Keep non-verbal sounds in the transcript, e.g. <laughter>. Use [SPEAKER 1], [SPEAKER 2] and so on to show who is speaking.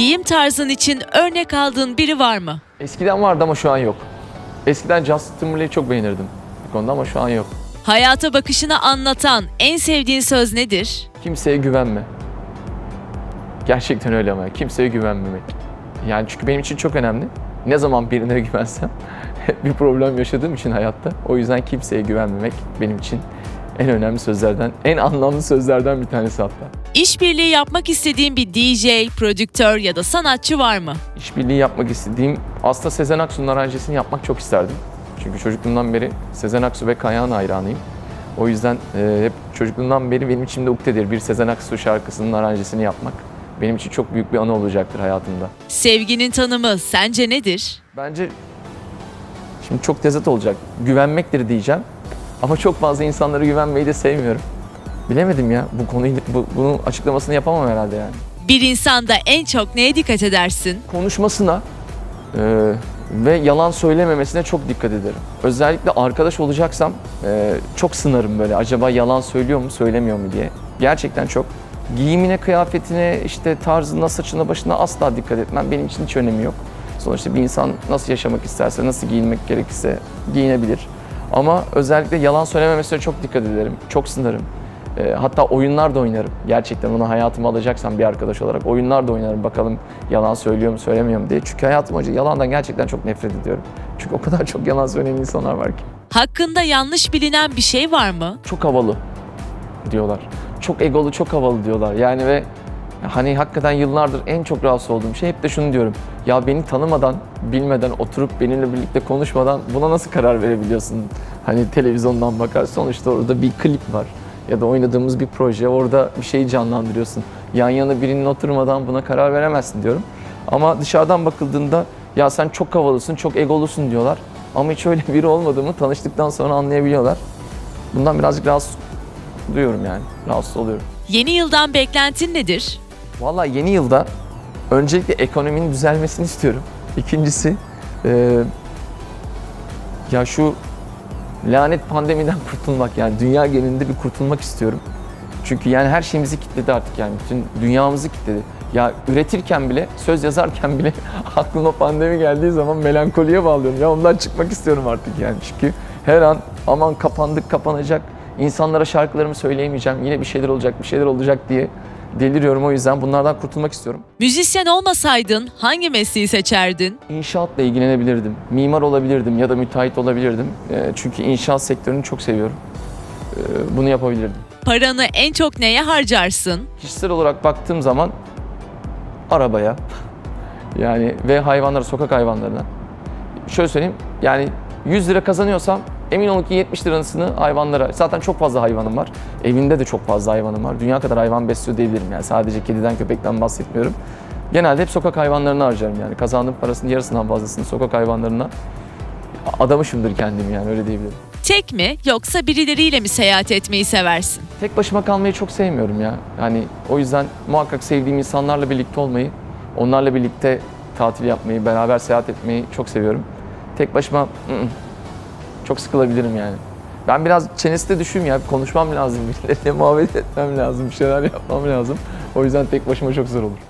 [SPEAKER 1] Giyim tarzın için örnek aldığın biri var mı?
[SPEAKER 2] Eskiden vardı ama şu an yok. Eskiden Justin Timberlake'i çok beğenirdim bu konuda ama şu an yok.
[SPEAKER 1] Hayata bakışını anlatan en sevdiğin söz nedir?
[SPEAKER 2] Kimseye güvenme. Gerçekten öyle ama kimseye güvenmemek. Yani çünkü benim için çok önemli. Ne zaman birine <laughs> güvensem <laughs> bir problem yaşadığım için hayatta. O yüzden kimseye güvenmemek benim için en önemli sözlerden, en anlamlı sözlerden bir tanesi hatta.
[SPEAKER 1] İşbirliği yapmak istediğin bir DJ, prodüktör ya da sanatçı var mı?
[SPEAKER 2] İşbirliği yapmak istediğim aslında Sezen Aksu'nun aranjesini yapmak çok isterdim. Çünkü çocukluğumdan beri Sezen Aksu ve Kayağan hayranıyım. O yüzden e, hep çocukluğumdan beri benim içimde ukdedir bir Sezen Aksu şarkısının aranjesini yapmak. Benim için çok büyük bir anı olacaktır hayatımda.
[SPEAKER 1] Sevginin tanımı sence nedir?
[SPEAKER 2] Bence şimdi çok tezat olacak. Güvenmektir diyeceğim. Ama çok fazla insanlara güvenmeyi de sevmiyorum. Bilemedim ya. Bu konuyu bu, bunun açıklamasını yapamam herhalde yani.
[SPEAKER 1] Bir insanda en çok neye dikkat edersin?
[SPEAKER 2] konuşmasına e, ve yalan söylememesine çok dikkat ederim. Özellikle arkadaş olacaksam e, çok sınarım böyle acaba yalan söylüyor mu söylemiyor mu diye. Gerçekten çok. Giyimine, kıyafetine, işte tarzına, saçına, başına asla dikkat etmem. Benim için hiç önemi yok. Sonuçta bir insan nasıl yaşamak isterse, nasıl giyinmek gerekirse giyinebilir. Ama özellikle yalan söylememesine çok dikkat ederim. Çok sınarım. E, hatta oyunlar da oynarım. Gerçekten onu hayatıma alacaksam bir arkadaş olarak oyunlar da oynarım. Bakalım yalan söylüyor mu söylemiyor mu diye. Çünkü hayatım boyunca yalandan gerçekten çok nefret ediyorum. Çünkü o kadar çok yalan söyleyen insanlar var ki.
[SPEAKER 1] Hakkında yanlış bilinen bir şey var mı?
[SPEAKER 2] Çok havalı diyorlar. Çok egolu, çok havalı diyorlar. Yani ve hani hakikaten yıllardır en çok rahatsız olduğum şey hep de şunu diyorum. Ya beni tanımadan, bilmeden, oturup benimle birlikte konuşmadan buna nasıl karar verebiliyorsun? Hani televizyondan bakar sonuçta orada bir klip var. Ya da oynadığımız bir proje, orada bir şeyi canlandırıyorsun. Yan yana birinin oturmadan buna karar veremezsin diyorum. Ama dışarıdan bakıldığında ya sen çok havalısın, çok egolusun diyorlar. Ama hiç öyle biri olmadığımı tanıştıktan sonra anlayabiliyorlar. Bundan birazcık rahatsız duyuyorum yani. Rahatsız oluyorum.
[SPEAKER 1] Yeni yıldan beklentin nedir?
[SPEAKER 2] Vallahi yeni yılda öncelikle ekonominin düzelmesini istiyorum. İkincisi e, ya şu lanet pandemiden <laughs> kurtulmak yani dünya genelinde bir kurtulmak istiyorum. Çünkü yani her şeyimizi kilitledi artık yani bütün dünyamızı kilitledi. Ya üretirken bile, söz yazarken bile <laughs> aklıma pandemi geldiği zaman melankoliye bağlıyorum. Ya ondan çıkmak istiyorum artık yani. Çünkü her an aman kapandık, kapanacak. İnsanlara şarkılarımı söyleyemeyeceğim. Yine bir şeyler olacak, bir şeyler olacak diye deliriyorum. O yüzden bunlardan kurtulmak istiyorum.
[SPEAKER 1] Müzisyen olmasaydın hangi mesleği seçerdin?
[SPEAKER 2] İnşaatla ilgilenebilirdim. Mimar olabilirdim ya da müteahhit olabilirdim. Ee, Çünkü inşaat sektörünü çok seviyorum. Ee, Bunu yapabilirdim.
[SPEAKER 1] Paranı en çok neye harcarsın?
[SPEAKER 2] Kişisel olarak baktığım zaman arabaya <laughs> yani ve hayvanlara, sokak hayvanlarına. Şöyle söyleyeyim yani 100 lira kazanıyorsam emin olun ki 70 lirasını hayvanlara, zaten çok fazla hayvanım var. Evinde de çok fazla hayvanım var. Dünya kadar hayvan besliyor diyebilirim yani sadece kediden köpekten bahsetmiyorum. Genelde hep sokak hayvanlarına harcarım yani. Kazandığım parasının yarısından fazlasını sokak hayvanlarına adamışımdır kendimi yani öyle diyebilirim.
[SPEAKER 1] Tek mi yoksa birileriyle mi seyahat etmeyi seversin?
[SPEAKER 2] Tek başıma kalmayı çok sevmiyorum ya. Yani o yüzden muhakkak sevdiğim insanlarla birlikte olmayı, onlarla birlikte tatil yapmayı, beraber seyahat etmeyi çok seviyorum. Tek başıma ı-ı, çok sıkılabilirim yani. Ben biraz çenesi de düşüğüm ya. Konuşmam lazım, <laughs> birileriyle muhabbet etmem lazım, bir şeyler yapmam lazım. O yüzden tek başıma çok zor olur.